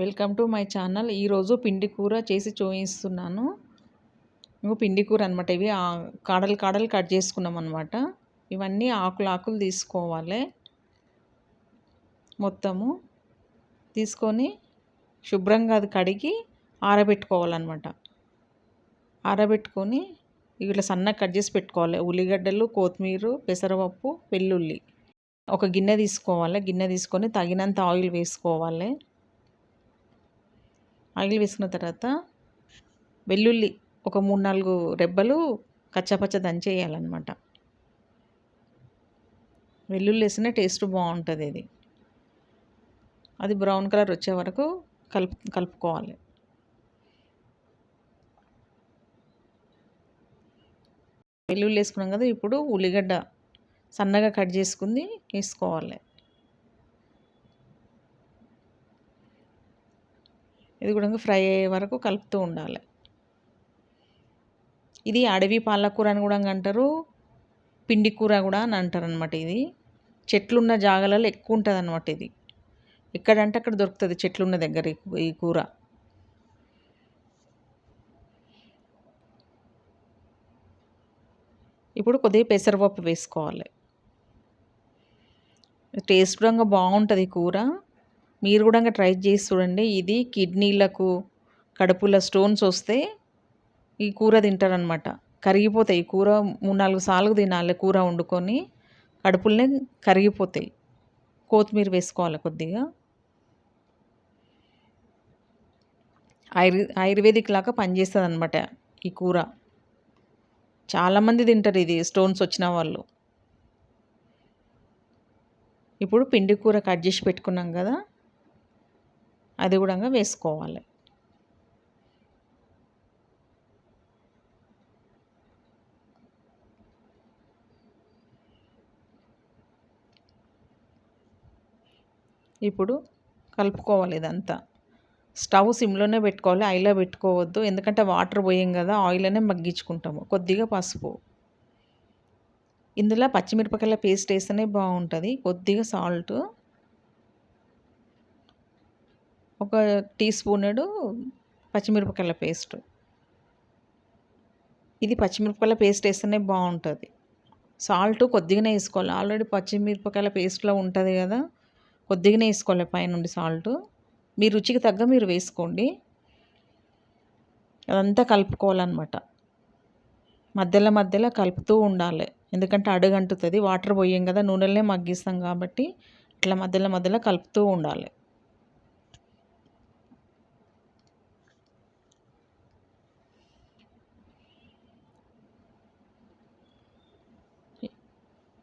Welcome to my channel. ఈరోజు పిండి కూర చేసి చూపిస్తున్నాను. పిండి కూర అనమాట ఇవి కాడలు కాడలు కట్ చేసుకున్నాం అనమాట ఇవన్నీ ఆకులు ఆకులు తీసుకోవాలి. మొత్తము తీసుకొని శుభ్రంగా అది కడిగి ఆరబెట్టుకోవాలన్నమాట. ఆరబెట్టుకొని ఇట్లా సన్నగా కట్ చేసి పెట్టుకోవాలి. ఉల్లిగడ్డలు కొత్తిమీర పెసరపప్పు వెల్లుల్లి. ఒక గిన్నె తీసుకోవాలి. గిన్నె తీసుకొని తగినంత ఆయిల్ వేసుకోవాలి. ఆయిల్ వేసుకున్న తర్వాత వెల్లుల్లి ఒక మూడు నాలుగు రెబ్బలు కచ్చపచ్చ దంచేయాలన్నమాట. వెల్లుల్లి వేసిన టేస్ట్ బాగుంటుంది ఇది అది బ్రౌన్ కలర్ వచ్చే వరకు కలుపు కలుపుకోవాలి. వెల్లుల్లి వేసుకున్నాం కదా ఇప్పుడు ఉల్లిగడ్డ సన్నగా కట్ చేసుకుంది వేసుకోవాలి. ఇది కూడా ఫ్రై అయ్యే వరకు కలుపుతూ ఉండాలి. ఇది అడవి పాలకూర అని కూడా అంటారు. పిండి కూర కూడా అని అంటారు అనమాట ఇది. చెట్లున్న జాగాలలో ఎక్కువ ఉంటుంది అనమాట ఇది. ఎక్కడంటే అక్కడ దొరుకుతుంది చెట్లున్న దగ్గర ఈ కూర. ఇప్పుడు కొద్దిగా పెసరపప్పు వేసుకోవాలి. టేస్ట్ కూడా బాగుంటుంది కూర. మీరు కూడా ట్రై చేసి చూడండి. ఇది కిడ్నీలకు కడుపుల స్టోన్స్ వస్తే ఈ కూర తింటారనమాట కరిగిపోతాయి. కూర మూడు నాలుగు సార్లు తినాలి. కూర వండుకొని కడుపులనే కరిగిపోతాయి. కొత్తిమీర వేసుకోవాలి కొద్దిగా. ఆయుర్ ఆయుర్వేదిక్ లాగా పనిచేస్తుంది అనమాట ఈ కూర. చాలామంది తింటారు ఇది స్టోన్స్ వచ్చిన వాళ్ళు. ఇప్పుడు పిండి కూర కట్ చేసి పెట్టుకున్నాం కదా. అది కూడా వేసుకోవాలి. ఇప్పుడు కలుపుకోవాలి ఇదంతా. స్టవ్ సిమ్లోనే పెట్టుకోవాలి ఐలో పెట్టుకోవద్దు. ఎందుకంటే వాటర్ పోయాం కదా ఆయిల్లోనే మగ్గించుకుంటాము. కొద్దిగా పసుపు. ఇందులో పచ్చిమిరపకాయల పేస్ట్ వేస్తేనే బాగుంటుంది. కొద్దిగా సాల్ట్. ఒక టీ స్పూనుడు పచ్చిమిరపకాయల పేస్ట్. ఇది పచ్చిమిరపకాయల పేస్ట్ వేస్తేనే బాగుంటుంది. సాల్ట్ కొద్దిగానే వేసుకోవాలి. ఆల్రెడీ పచ్చిమిరపకాయల పేస్ట్లో ఉంటుంది కదా కొద్దిగానే వేసుకోవాలి పైనుండి సాల్ట్. మీ రుచికి తగ్గ మీరు వేసుకోండి. అదంతా కలుపుకోవాలన్నమాట. మధ్యలో మధ్యలో కలుపుతూ ఉండాలి. ఎందుకంటే అడుగంటుతుంది. వాటర్ పోయాం కదా నూనెలనే మగ్గిస్తాం కాబట్టి ఇట్లా మధ్యలో మధ్యలో కలుపుతూ ఉండాలి.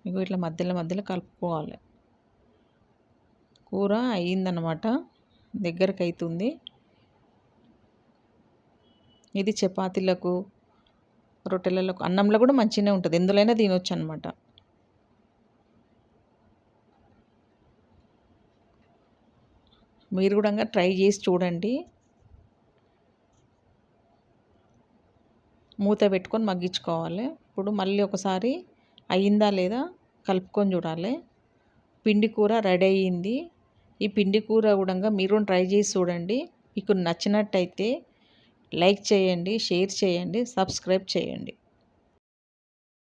ఇగో ఇట్లా మధ్యలో మధ్యలో కలుపుకోవాలి. కూర అయ్యిందనమాట దగ్గరకు అవుతుంది ఇది చపాతీలకు రొట్టెలకు అన్నంలో కూడా మంచిగానే ఉంటుంది. ఎందులోనే తినొచ్చు అనమాట మీరు కూడా ట్రై చేసి చూడండి. మూత పెట్టుకొని మగ్గించుకోవాలి. ఇప్పుడు మళ్ళీ ఒకసారి అయ్యిందా లేదా కలుపుకొని చూడాలి. పిండి కూర రెడీ అయ్యింది. ఈ పిండి కూర కూడా మీరు ట్రై చేసి చూడండి. మీకు నచ్చినట్టయితే లైక్ చేయండి షేర్ చేయండి సబ్స్క్రైబ్ చేయండి.